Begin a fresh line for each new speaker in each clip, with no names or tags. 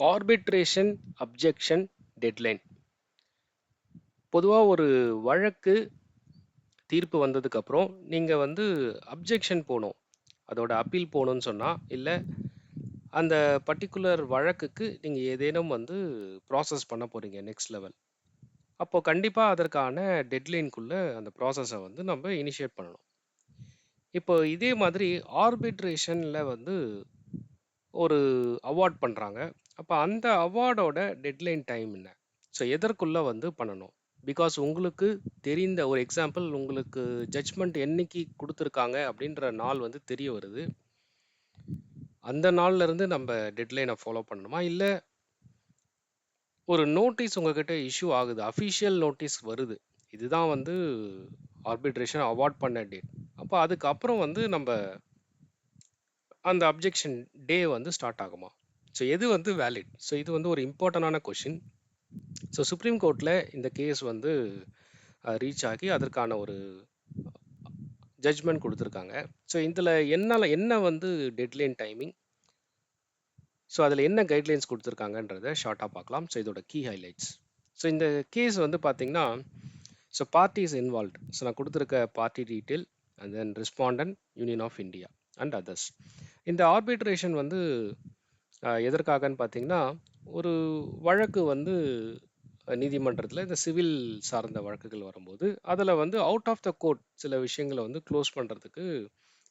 Arbitration objection deadline பொதுவாக ஒரு வழக்கு தீர்ப்பு வந்ததுக்கப்புறம் நீங்கள் வந்து அப்ஜெக்ஷன் போகணும் அதோட அப்பீல் போகணும்னு சொன்னால் இல்லை அந்த பர்டிகுலர் வழக்குக்கு நீங்கள் ஏதேனும் வந்து ப்ராசஸ் பண்ண போகிறீங்க நெக்ஸ்ட் லெவல் அப்போது கண்டிப்பாக அதற்கான டெட்லைனுக்குள்ளே அந்த ப்ராசஸை வந்து நம்ம இனிஷியேட் பண்ணணும். இப்போ இதே மாதிரி ஆர்பிட்ரேஷனில் வந்து ஒரு அவார்ட் பண்ணுறாங்க அப்போ அந்த அவார்டோட டெட்லைன் டைம் என்ன? ஸோ எதற்குள்ளே வந்து பண்ணணும்? பிகாஸ் உங்களுக்கு தெரிந்த ஒரு எக்ஸாம்பிள் உங்களுக்கு ஜட்ஜ்மெண்ட் என்னைக்கு கொடுத்துருக்காங்க அப்படின்ற நாள் வந்து தெரிய வருது. அந்த நாள்ல இருந்து நம்ம டெட்லைனை ஃபாலோ பண்ணணுமா? இல்லை ஒரு நோட்டீஸ் உங்ககிட்ட இஷ்யூ ஆகுது அஃபிஷியல் நோட்டீஸ் வருது. இதுதான் வந்து ஆர்பிட்ரேஷன் அவார்ட் பண்ண டேட். அப்போ அதுக்கப்புறம் வந்து நம்ம அந்த அப்ஜெக்ஷன் டே வந்து ஸ்டார்ட் ஆகுமா? ஸோ எது வந்து வேலிட் ஸோ இது வந்து ஒரு இம்பார்ட்டண்டான கொஷின் ஸோ சுப்ரீம் கோர்ட்டில் இந்த கேஸ் வந்து ரீச் ஆகி அதற்கான ஒரு ஜட்ஜ்மெண்ட் கொடுத்துருக்காங்க. ஸோ இதில் என்னால் என்ன வந்து டெட்லைன் டைமிங் ஸோ அதில் என்ன கைட்லைன்ஸ் கொடுத்துருக்காங்கன்றத ஷார்ட்டாக பார்க்கலாம். ஸோ இதோட கீ ஹைலைட்ஸ் ஸோ இந்த கேஸ் வந்து பார்த்தீங்கன்னா ஸோ பார்ட்டிஸ் இன்வால்வ் ஸோ நான் கொடுத்துருக்க party detail and then respondent union of India and others இந்த ஆர்பிட்ரேஷன் வந்து எதற்காகன்னு பார்த்தீங்கன்னா ஒரு வழக்கு வந்து நீதிமன்றத்தில் இந்த சிவில் சார்ந்த வழக்குகள் வரும்போது அதில் வந்து அவுட் ஆஃப் த கோர்ட் சில விஷயங்களை வந்து க்ளோஸ் பண்ணுறதுக்கு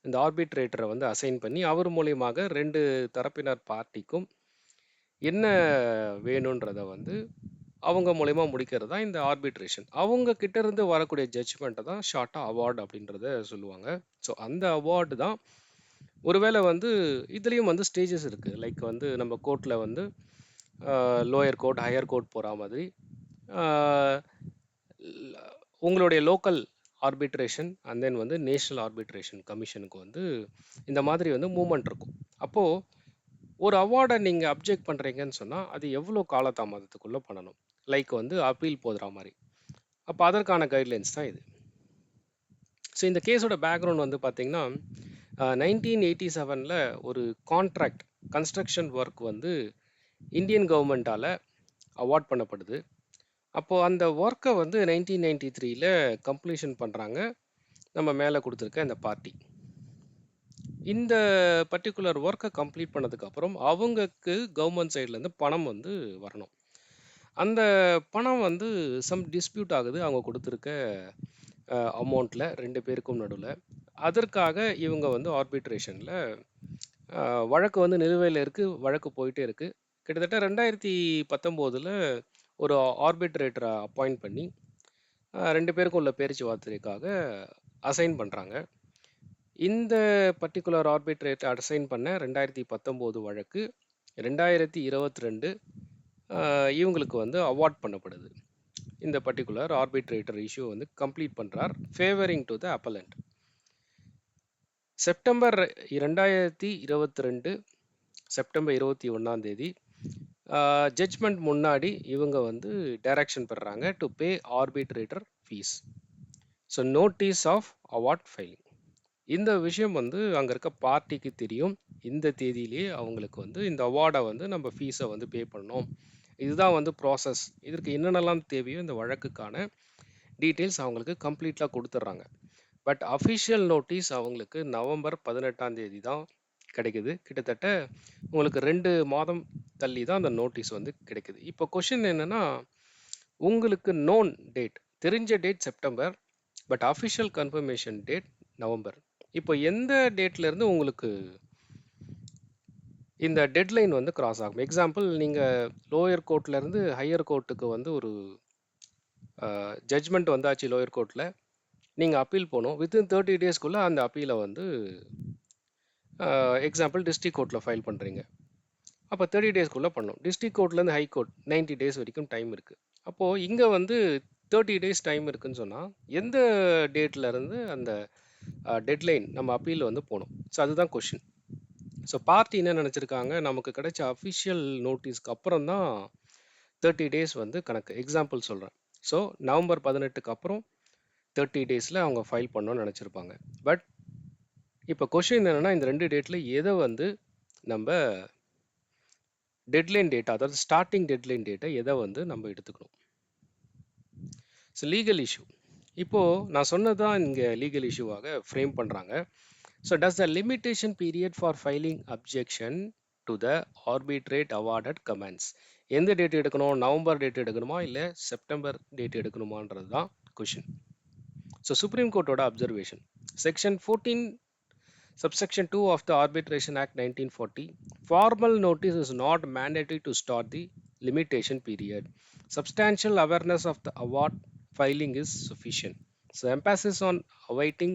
இந்த ஆர்பிட்ரேட்டரை வந்து அசைன் பண்ணி அவர் மூலியமாக ரெண்டு தரப்பினர் பார்ட்டிக்கும் என்ன வேணுன்றதை வந்து அவங்க மூலயமா முடிக்கிறது தான் இந்த ஆர்பிட்ரேஷன் அவங்க கிட்ட இருந்து வரக்கூடிய ஜட்ஜ்மெண்ட்டை தான் ஷார்ட்டாக அவார்டு அப்படின்றத சொல்லுவாங்க. ஸோ அந்த அவார்டு தான் ஒருவேளை வந்து இதுலேயும் வந்து ஸ்டேஜஸ் இருக்குது லைக் வந்து நம்ம கோர்ட்டில் வந்து லோயர் கோர்ட் ஹையர் கோர்ட் போகிற மாதிரி உங்களுடைய லோக்கல் ஆர்பிட்ரேஷன் அண்ட் தென் வந்து நேஷ்னல் ஆர்பிட்ரேஷன் கமிஷனுக்கு வந்து இந்த மாதிரி வந்து மூமெண்ட் இருக்கும். அப்போது ஒரு அவார்டை நீங்கள் அப்ஜெக்ட் பண்ணுறீங்கன்னு சொன்னால் அது எவ்வளோ காலதாமதத்துக்குள்ளே பண்ணணும்? லைக் வந்து அப்பீல் போதுற மாதிரி. அப்போ அதற்கான கைட்லைன்ஸ் தான் இது. ஸோ இந்த கேஸோட பேக்ரவுண்ட் வந்து பார்த்திங்கன்னா நைன்டீன் எயிட்டி செவனில் ஒரு கான்ட்ராக்ட் கன்ஸ்ட்ரக்ஷன் ஒர்க் வந்து இந்தியன் கவர்மெண்ட்டால் அவார்ட் பண்ணப்படுது. அப்போது அந்த ஒர்க்கை வந்து நைன்டீன் நைன்டி த்ரீல கம்ப்ளீஷன் பண்ணுறாங்க நம்ம மேலே கொடுத்துருக்க இந்த பார்ட்டி இந்த பர்டிகுலர் ஒர்க்கை கம்ப்ளீட் பண்ணதுக்கப்புறம் அவங்களுக்கு கவர்மெண்ட் சைட்லேருந்து பணம் வந்து வரணும். அந்த பணம் வந்து சம் டிஸ்பியூட் ஆகுது. அவங்க கொடுத்துருக்க அமௌண்ட்டில் ரெண்டு பேருக்கும் நடுவில். அதற்காக இவங்க வந்து ஆர்பிட்ரேஷனில் வழக்கு வந்து நிலுவையில் இருக்குது வழக்கு போயிட்டே இருக்குது கிட்டத்தட்ட ரெண்டாயிரத்தி பத்தொம்போதில் ஒரு ஆர்பிட்ரேட்டரை அப்பாயிண்ட் பண்ணி ரெண்டு பேருக்கும் உள்ள பேச்சுவார்த்தைக்காக அசைன் பண்ணுறாங்க இந்த பர்டிகுலர் ஆர்பிட்ரேட் அசைன் பண்ண ரெண்டாயிரத்தி பத்தொம்போது வழக்கு ரெண்டாயிரத்தி இருபத்தி ரெண்டு இவங்களுக்கு வந்து அவார்ட் பண்ணப்படுது. இந்த பர்டிகுலர் ஆர்பிட்ரேட்டர் இஷ்யூ வந்து கம்ப்ளீட் பண்ணுறார் favouring to the appellant September ரெண்டாயிரத்தி இருபத்தி ரெண்டு செப்டம்பர் இருபத்தி ஒன்றாம் தேதி ஜட்ஜ்மெண்ட் முன்னாடி இவங்க வந்து direction பெறுறாங்க to pay arbitrator fees so notice of award filing இந்த விஷயம் வந்து அங்கே இருக்க பார்ட்டிக்கு தெரியும். இந்த தேதியிலேயே அவங்களுக்கு வந்து இந்த அவார்டை வந்து நம்ம ஃபீஸை வந்து பே பண்ணணும். இதுதான் வந்து ப்ராசஸ் இதற்கு என்னென்னலாம் தேவையோ இந்த வழக்குக்கான டீட்டெயில்ஸ் அவங்களுக்கு கம்ப்ளீட்டாக கொடுத்துட்றாங்க பட் அஃபிஷியல் நோட்டீஸ் அவங்களுக்கு நவம்பர் பதினெட்டாம் தேதி தான் கிடைக்குது. கிட்டத்தட்ட உங்களுக்கு ரெண்டு மாதம் தள்ளி தான் அந்த நோட்டீஸ் வந்து கிடைக்குது. இப்போ கொஷின் என்னன்னா உங்களுக்கு நோன் டேட் தெரிஞ்ச date September but official confirmation date November. இப்போ எந்த டேட்லேருந்து உங்களுக்கு இந்த டெட்லைன் வந்து கிராஸ் ஆகும். எக்ஸாம்பிள் நீங்கள் லோயர் கோர்ட்லேருந்து ஹையர் கோர்ட்டுக்கு வந்து ஒரு ஜட்ஜ்மெண்ட் வந்தாச்சு லோயர் கோர்ட்டில் நீங்கள் அப்பீல் போகணும் வித்தின் தேர்ட்டி டேஸ்க்குள்ளே அந்த அப்பீலை வந்து எக்ஸாம்பிள் டிஸ்ட்ரிக் கோர்ட்டில் ஃபைல் பண்ணுறீங்க அப்போ தேர்ட்டி டேஸ்க்குள்ளே பண்ணணும் டிஸ்ட்ரிக் கோர்ட்லேருந்து ஹை கோர்ட் நைன்ட்டி டேஸ் வரைக்கும் டைம் இருக்குது அப்போது இங்கே வந்து தேர்ட்டி டேஸ் டைம் இருக்குன்னு சொன்னால் எந்த டேட்லருந்து அந்த டெட்லைன் நம்ம அப்பீல் வந்து போகணும் ஸோ அதுதான் கொஷின் ஸோ பார்ட்டி என்ன நினச்சிருக்காங்க? நமக்கு கிடைச்ச அஃபிஷியல் நோட்டீஸ்க்கு அப்புறம் தான் தேர்ட்டி டேஸ் வந்து கணக்கு. எக்ஸாம்பிள் சொல்கிறேன் ஸோ நவம்பர் பதினெட்டுக்கு அப்புறம் தேர்ட்டி டேஸில் அவங்க ஃபைல் பண்ணணும்னு நினச்சிருப்பாங்க. பட் இப்போ கொஷின் என்னென்னா இந்த ரெண்டு டேட்டில் எதை வந்து நம்ம டெட்லைன் டேட் அதாவது ஸ்டார்டிங் டெட்லைன் டேட்டை எதை வந்து நம்ம எடுத்துக்கணும்? ஸோ லீகல் இஷ்யூ இப்போது நான் சொன்னதான் இங்கே லீகல் இஷ்யூவாக ஃப்ரேம் பண்ணுறாங்க so does the limitation period for filing objection to the arbitrate awarded comments எந்த டேட் எடுக்கணும் நவம்பர் டேட் எடுக்கணுமா இல்லை செப்டம்பர் டேட் எடுக்கணுமான்றது தான் question so supreme கோர்ட்டோட observation section fourteen subsection 2 of the arbitration act 1940 formal notice is not mandatory to start the limitation period substantial awareness of the award filing is sufficient so emphasis on awaiting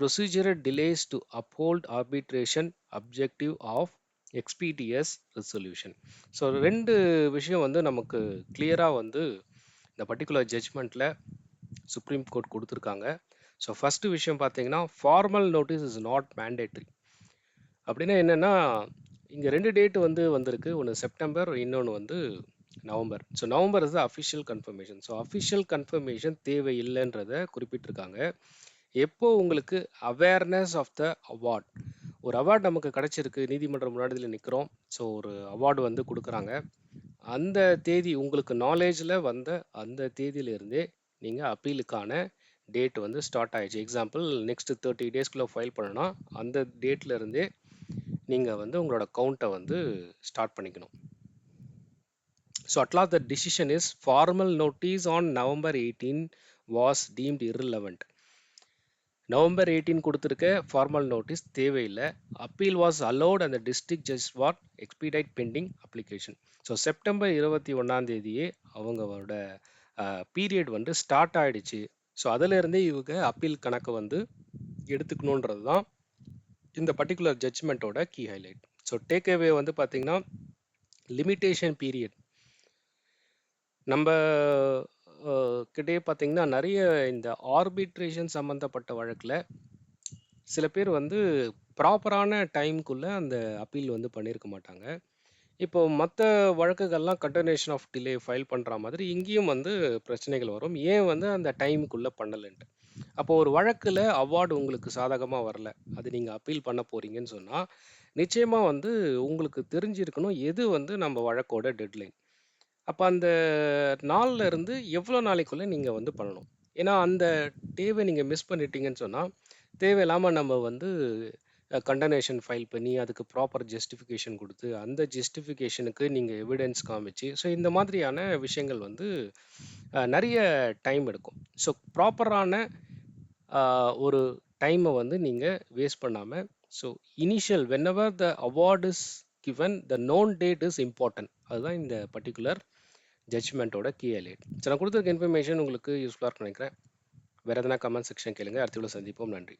procedural delays to uphold arbitration objective of expeditious resolution. So ரெண்டு விஷயம் வந்து நமக்கு கிளியராக வந்து இந்த particular ஜட்ஜ்மெண்ட்டில் supreme court கொடுத்துருக்காங்க. So first விஷயம் பார்த்தீங்கன்னா formal notice is not mandatory அப்படின்னா என்னென்னா இங்கே ரெண்டு டேட் வந்து வந்திருக்கு. ஒன்று செப்டம்பர் இன்னொன்று வந்து November so November is the official confirmation so official confirmation தேவை இல்லைன்றத குறிப்பிட்டிருக்காங்க. எப்போ உங்களுக்கு அவேர்னஸ் ஆஃப் த அவார்ட் ஒரு அவார்ட் நமக்கு கிடச்சிருக்கு. நீதிமன்றம் முன்னாடியில் நிற்கிறோம் ஸோ ஒரு அவார்டு வந்து கொடுக்குறாங்க. அந்த தேதி உங்களுக்கு நாலேஜில் வந்த அந்த தேதியிலிருந்தே நீங்கள் அப்பீலுக்கான டேட் வந்து ஸ்டார்ட் ஆயிடுச்சு. எக்ஸாம்பிள் நெக்ஸ்ட் தேர்ட்டி டேஸ்க்குள்ளே ஃபைல் பண்ணனா அந்த டேட்லேருந்தே நீங்கள் வந்து உங்களோட கவுண்ட்டை வந்து ஸ்டார்ட் பண்ணிக்கணும். So at last the decision is formal notice on November eighteen was deemed irrelevant November eighteen கொடுத்துருக்க ஃபார்மல் நோட்டீஸ் தேவையில்லை. அப்பீல் வாஸ் அலோட் அந்த district judge what expedite pending application so September இருபத்தி ஒன்றாம் தேதியே அவங்களோட பீரியட் வந்து start ஆகிடுச்சு so அதிலிருந்தே இவங்க அப்பீல் கணக்கு வந்து எடுத்துக்கணுன்றது தான் இந்த particular ஜட்ஜ்மெண்ட்டோட key highlight so take away வந்து பார்த்திங்கன்னா லிமிட்டேஷன் பீரியட் நம்ம கிட்டே பார்த்தீங்கன்னா நிறைய இந்த ஆர்பிட்ரேஷன் சம்மந்தப்பட்ட வழக்கில் சில பேர் வந்து ப்ராப்பரான டைம்குள்ளே அந்த அப்பீல் வந்து பண்ணியிருக்க மாட்டாங்க. இப்போ மற்ற வழக்குகள்லாம் கண்டினியூஷன் ஆஃப் டிலே ஃபைல் பண்ணுற மாதிரி இங்கேயும் வந்து பிரச்சனைகள் வரும். ஏன் வந்து அந்த டைமுக்குள்ளே பண்ணலைன்ட்டு? அப்போ ஒரு வழக்கில் அவார்டு உங்களுக்கு சாதகமாக வரல. அது நீங்கள் அப்பீல் பண்ண போகிறீங்கன்னு சொன்னால் நிச்சயமாக வந்து உங்களுக்கு தெரிஞ்சிருக்கணும் எது வந்து நம்ம வழக்கோட டெட்லைன். அப்போ அந்த நாள்ல இருந்து எவ்வளோ நாளைக்குள்ளே நீங்கள் வந்து பண்ணணும்? ஏன்னா அந்த டேவை நீங்கள் மிஸ் பண்ணிட்டீங்கன்னு சொன்னால் தேவையில்லாமல் நம்ம வந்து கண்டனேஷன் ஃபைல் பண்ணி அதுக்கு ப்ராப்பர் ஜஸ்டிஃபிகேஷன் கொடுத்து அந்த ஜஸ்டிஃபிகேஷனுக்கு நீங்கள் எவிடன்ஸ் காமிச்சு ஸோ இந்த மாதிரியான விஷயங்கள் வந்து நிறைய டைம் எடுக்கும். ஸோ ப்ராப்பரான ஒரு டைமை வந்து நீங்கள் வேஸ்ட் பண்ணாமல் so initial whenever the award is given the known date is important அதுதான் இந்த பர்டிகுலர் ஜட்ஜ்மெண்ட்டோட கீ ஹைலைட் ஸோ நான் கொடுத்துருக்க இன்ஃபர்மேஷன் உங்களுக்கு யூஸ்ஃபுல்லாக நினைக்கிறேன். வேறு எதனா கமெண்ட் செக்ஷன் கேளுங்க. அடுத்த வீடியோல சந்திப்போம். நன்றி.